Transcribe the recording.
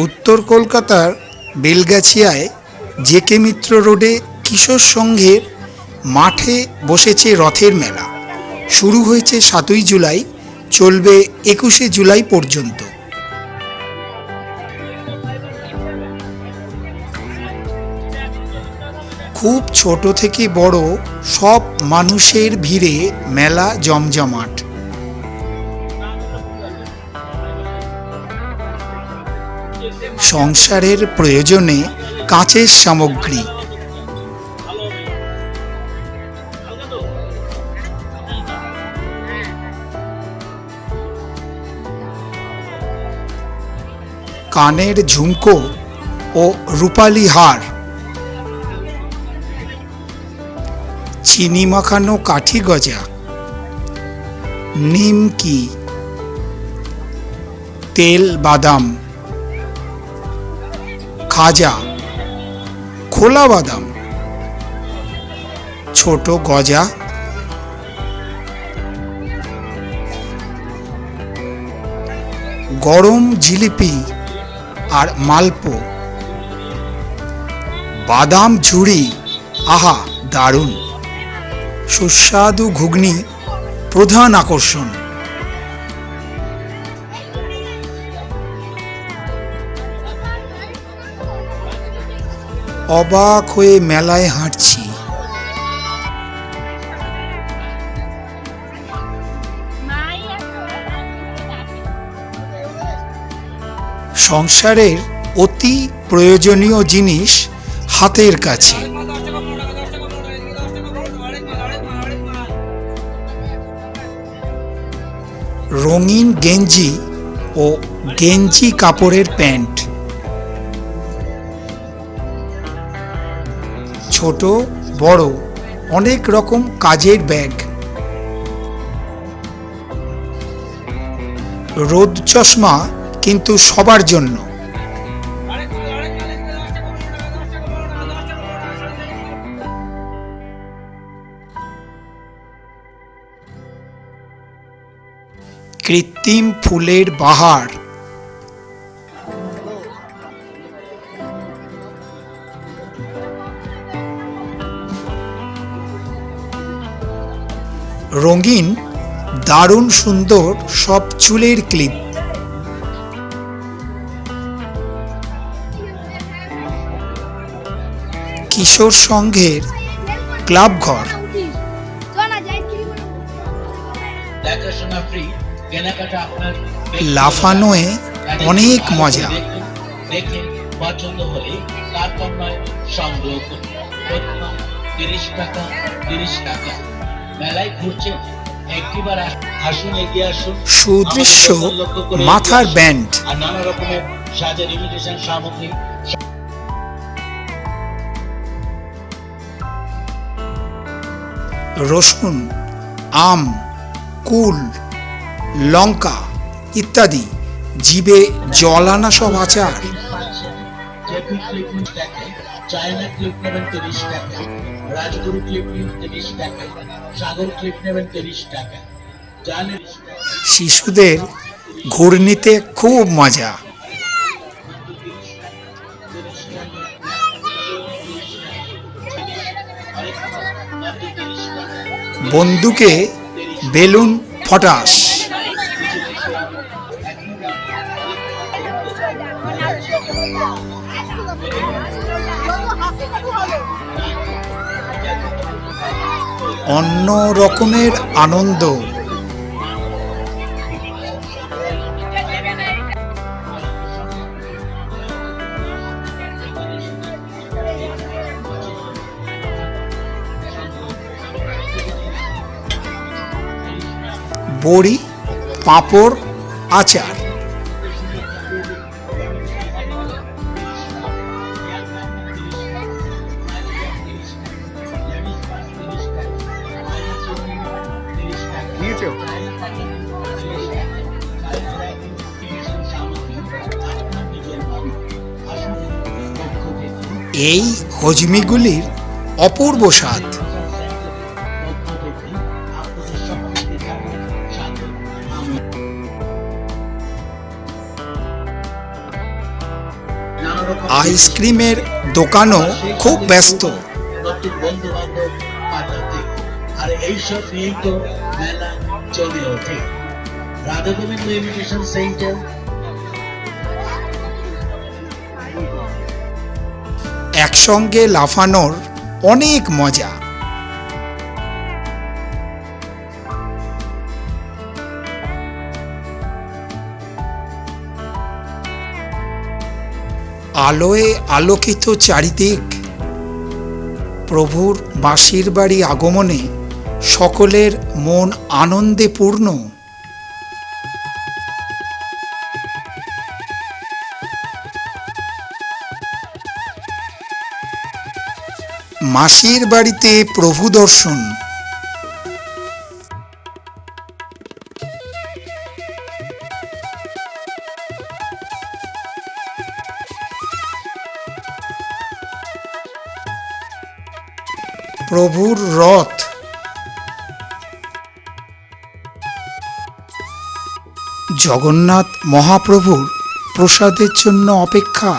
উত্তর কলকাতার বেলগাছিয়ায় জেকে মিত্র রোডে কিশোর সংঘের মাঠে বসেছে রথের মেলা। শুরু হয়েছে সাতই জুলাই, চলবে একুশে জুলাই পর্যন্ত। খুব ছোট থেকে বড় সব মানুষের ভিড়ে মেলা জমজমাট। সংসারের প্রয়োজনে কাঁচের সামগ্রী। কানের ঝুমকো ও রূপালি হার। চিনি মাখানো কাঠি গজা। নিমকি। তেল বাদাম। খাজা খোলা বাদাম, ছোট গজা, গরম জিলিপি আর মালপো, বাদাম ঝুড়ি আহা দারুণ। সুস্বাদু ঘুগনি, প্রধান আকর্ষণ। অবাক হয়ে মেলায় হাঁটছি। সংসারের অতি প্রয়োজনীয় জিনিস হাতের কাছে। রঙিন গেঞ্জি ও গেঞ্জি কাপড়ের প্যান্ট। ছোট বড় অনেক রকম কাজের ব্যাগ। রোদ চশমা কিন্তু সবার জন্য। কৃত্রিম ফুলের বাহার। রঙিন দারুণ সুন্দর সব চুলের ক্লিপ। কিশোর সংঘের ক্লাব ঘর। লাফানোয় অনেক মজা। দেখে পছন্দ হলে তারপর সংগ্রহ করুন। প্রথমা তিরিশ টাকা তিরিশ টাকা। মেলায় ঘুরছেন। একটিবার আস- আসুন এগিয়ে আসুন। সুদৃশ্য মাথার ব্যান্ড। আর নানা রকমের সাজের ইমিটেশন সামগ্রী। রসুন আম কুল লঙ্কা ইত্যাদি জিবে জল আনা সব আচার। চায়না ক্লিপ নেবেন তিরিশ টাকা, রাজগুরু ক্লিপ নিন তিরিশ টাকা, সাগর ক্লিপ নেবেন তিরিশ টাকা। শিশুদের ঘূর্ণিতে খুব মজা। বন্দুকে বেলুন ফটাস। অন্য রকমের আনন্দ। বড়ি পাঁপড় আচার। এই হজমিগুলির অপূর্ব স্বাদ। আইসক্রিমের দোকানও খুব ব্যস্ত। বন্ধু বান্ধব আর এইসব নিয়েই তো মেলা চলে ওঠে। রাধা গোবিন্দ ইমিটেশন সেন্টার একসঙ্গে লাফানোর অনেক মজা। আলোয় আলোকিত চারিদিক প্রভুর বাঁশির বাড়ি আগমনে সকলের মন আনন্দে পূর্ণ। মাসির বাড়িতে প্রভু দর্শন। প্রভুর রথ জগন্নাথ মহাপ্রভুর প্রসাদের জন্য অপেক্ষা।